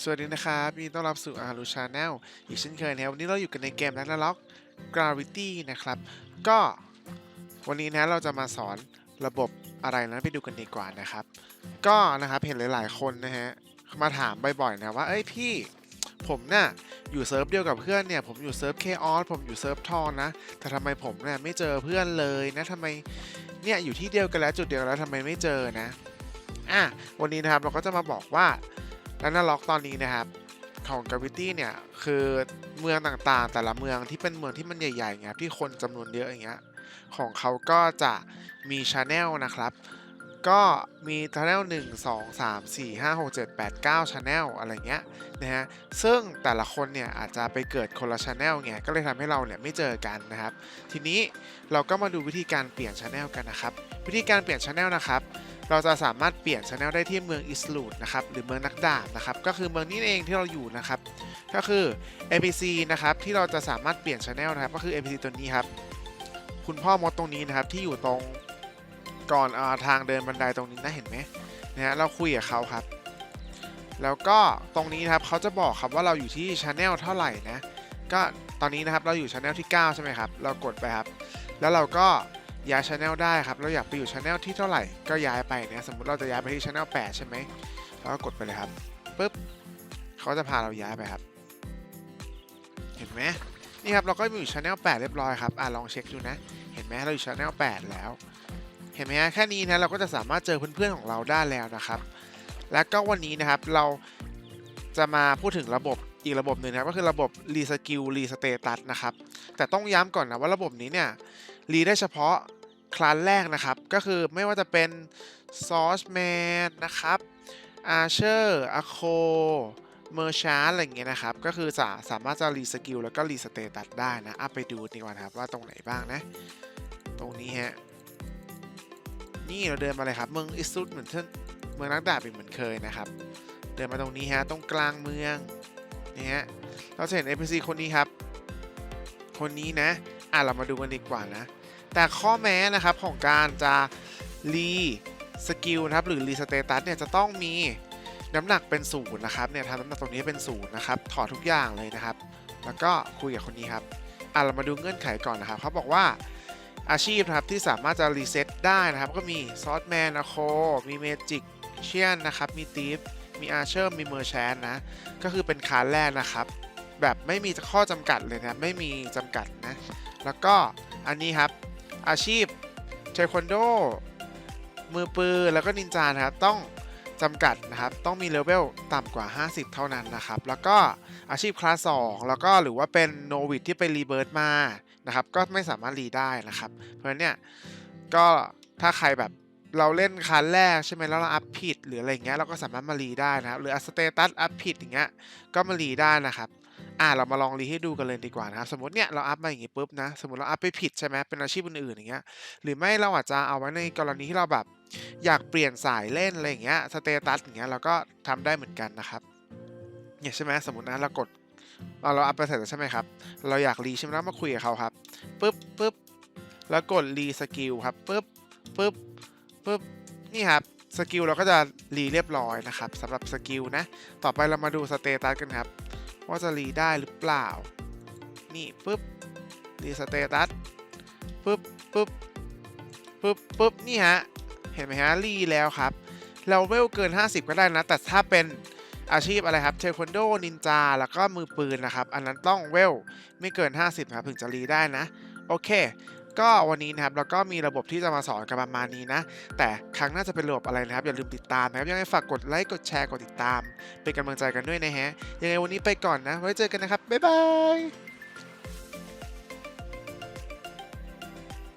สวัสดีนะครับยินดีต้อนรับสู่อารูชาแนลอีกเช่นเคยนะครับวันนี้เราอยู่กันในเกม r a g n a r o k Gravity นะครับ ก็วันนี้นะเราจะมาสอนระบบอะไรนั้นไปดูกันดีกว่านะครับ ก็นะครับเห็นหลาย ๆ คนนะฮะมาถามบ่อยๆนะว่าเอ้ยพี่ผมเนี่ยอยู่เซิร์ฟเดียวกับเพื่อนเนี่ยผมอยู่เซิร์ฟเคออสผมอยู่เซิร์ฟทอนนะ แต่ทำไมผมเนี่ยไม่เจอเพื่อนเลยนะทำไมเนี่ยอยู่ที่เดียวกันแล้วจุดเดียวกันแล้วทำไมไม่เจอนะอะวันนี้นะครับเราก็จะมาบอกว่า แล้วนาล็อกตอนนี้นะครับของกาวิตี้เนี่ยคือเมืองต่างๆ แต่ละเมืองที่เป็นเมืองที่มันใหญ่ๆเงี้ยที่คนจำนวนเยอะอย่างเงี้ยของเขาก็จะมีชาแนลนะครับ ก็มีชาแนล1 2 3 4 5 6 7 8 9ชาแนลอะไรเงี้ยนะฮะซึ่งแต่ละคนเนี่ยอาจจะไปเกิดคนละชาแนลไงก็เลยทำให้เราเนี่ยไม่เจอกันนะครับ ทีนี้เราก็มาดูวิธีการเปลี่ยนชาแนลกันนะครับ วิธีการเปลี่ยนชาแนลนะครับ เราจะสามารถเปลี่ยนช anel ได้ที่เมืองอิสลูดนะครับหรือเมืองนักดาบนะครับก็คือเมืองนี้เองที่เราอยู่นะครับก็คือ APC นะครับที่เราจะสามารถเปลี่ยนช anel นะครับก็คือ APC ตัวนี้ครับคุณพ่อมดตรงนี้นะครับที่อยู่ตรงก่อนอาทางเดินบันไดตรงนี้นะเห็นไหมนะฮะเราคุยกับเขาครับ แล้วก็ตรงนี้นะครับเขาจะบอกครับว่าเราอยู่ที่ช anel เท่าไหร่นะก็ตอนนี้นะครับเราอยู่ช anel ที่ 9 ใช่ไหมครับ เรากดไปครับ แล้วเราก็ ย้ายช anel ได้ครับ เราอยากไปอยู่ช anel ที่เท่าไหร่ก็ย้ายไปเนี่ยสมมติเราจะย้ายไปที่ช anel 8 ใช่ไหมเราก็กดไปเลยครับปุ๊บเขาจะพาเราย้ายไปครับ เห็นไหมนี่ครับเราก็อยู่ช anel 8 เรียบร้อยครับอะลองเช็คดูนะ เห็นไหมเราอยู่ช anel 8 แล้ว เห็นไหมแค่นี้นะเราก็จะสามารถเจอเพื่อนๆของเราได้แล้วนะครับ แล้วก็วันนี้นะครับเราจะมาพูดถึงระบบ อีกระบบหนึ่งนะก็คือระบบรีสกิลรีสเตตัสนะครับ แต่ต้องย้ำก่อนนะว่าระบบนี้เนี่ยรีได้เฉพาะคลาสแรกนะครับ ก็คือไม่ว่าจะเป็น Source Man นะครับ Archer a c o Merchant อะไรอย่างเงี้ยนะครับ ก็คือจะสามารถจะรีสกิลแล้วก็รีสเตตัสได้นะอะไปดูดีกว่านะครับว่าตรงไหนบ้างนะ ตรงนี้ฮะ นี่เราเดินมาเลยครับ เมืองอิสุดเหมือนเช่นเมืองนักดาบอีกเหมือนเคยนะครับ เดินมาตรงนี้ฮะ ตรงกลางเมือง นี่ฮะเราจะเห็น NPC คนนี้ครับ คนนี้นะ อะเรามาดูกันดีกว่านะ แต่ข้อแม้นะครับของการจะรีสกิลนะครับหรือรีสเตตัสเนี่ยจะต้องมีน้ำหนักเป็นศูนย์นะครับเนี่ยทำน้ำหนักตรงนี้เป็นศูนย์นะครับถอดทุกอย่างเลยนะครับ แล้วก็คุยกับคนนี้ครับอะเรามาดูเงื่อนไขก่อนนะครับเขาบอกว่าอาชีพนะครับที่สามารถจะรีเซ็ตได้นะครับ ก็มีซอสแมนอะโคมีเมจิกเชียนนะครับ มีตีฟ มีอาเชอร์มีเมอร์แชนนะ ก็คือเป็นคาร์แรกนะครับ แบบไม่มีข้อจำกัดเลยนะ ไม่มีจำกัดนะ แล้วก็อันนี้ครับ อาชีพเทควันโด มือปืนแล้วก็นินจานะครับ ต้องจำกัดนะครับ ต้องมีเลเวลต่ำกว่า 50 เท่านั้นนะครับ แล้วก็อาชีพคลาส 2 แล้วก็หรือว่าเป็นโนวิดที่ไปรีเบิร์ตมานะครับ ก็ไม่สามารถรีได้นะครับ เพราะฉะนั้นเนี่ย ก็ถ้าใครแบบ เราเล่นคันแรกใช่ไหมแล้วเราอัพผิดหรืออะไรเงี้ยเราก็สามารถมารีได้นะครับหรืออัสเตตัสอัพผิดอย่างเงี้ยก็มารีได้นะครับอ่าเรามาลองรีให้ดูกันเลยดีกว่านะครับสมมติเนี่ยเราอัพมาอย่างงี้ปุ๊บนะสมมติเราอัพไปผิดใช่ไหมเป็นอาชีพอื่นๆอย่างเงี้ยหรือไม่เราอาจจะเอาไว้ในกรณีที่เราแบบอยากเปลี่ยนสายเล่นอะไรอย่างเงี้ยสเตตัสอย่างเงี้ยเราก็ทำได้เหมือนกันนะครับเนี่ยใช่ไหมสมมตินะเรากดเราเราอัพไปเสร็จใช่ไหมครับเราอยากรีใช่ไหมแล้วมาคุยกับเขาครับปุ๊บปุ๊บแล้วกดรีสกิลครับปุ๊บปุ๊บ ปุ๊บนี่ครับสกิลเราก็จะรีเรียบร้อยนะครับสำหรับสกิลนะ ต่อไปเรามาดูสเตตัสกันครับ ว่าจะรีได้หรือเปล่า นี่ปุ๊บรีสเตตัสปุ๊บปุ๊บปุ๊บปุ๊บนี่ฮะ เห็นไหมฮะรีแล้วครับ เราเวลเกิน 50 ก็ได้นะ แต่ถ้าเป็นอาชีพอะไรครับเทควันโดนินจาแล้วก็มือปืนนะครับ อันนั้นต้องเวลไม่เกิน 50ครับถึงจะรีได้นะ โอเค ก็วันนี้นะครับเราก็มีระบบที่จะมาสอนกันประมาณนี้นะ แต่ครั้งหน้าจะเป็นระบบอะไรนะครับ อย่าลืมติดตามนะครับ ยังไงฝากกดไลค์กดแชร์กดติดตาม เป็นกำลังใจกันด้วยนะฮะ ยังไงวันนี้ไปก่อนนะ ไว้เจอกันนะครับ บ๊ายบาย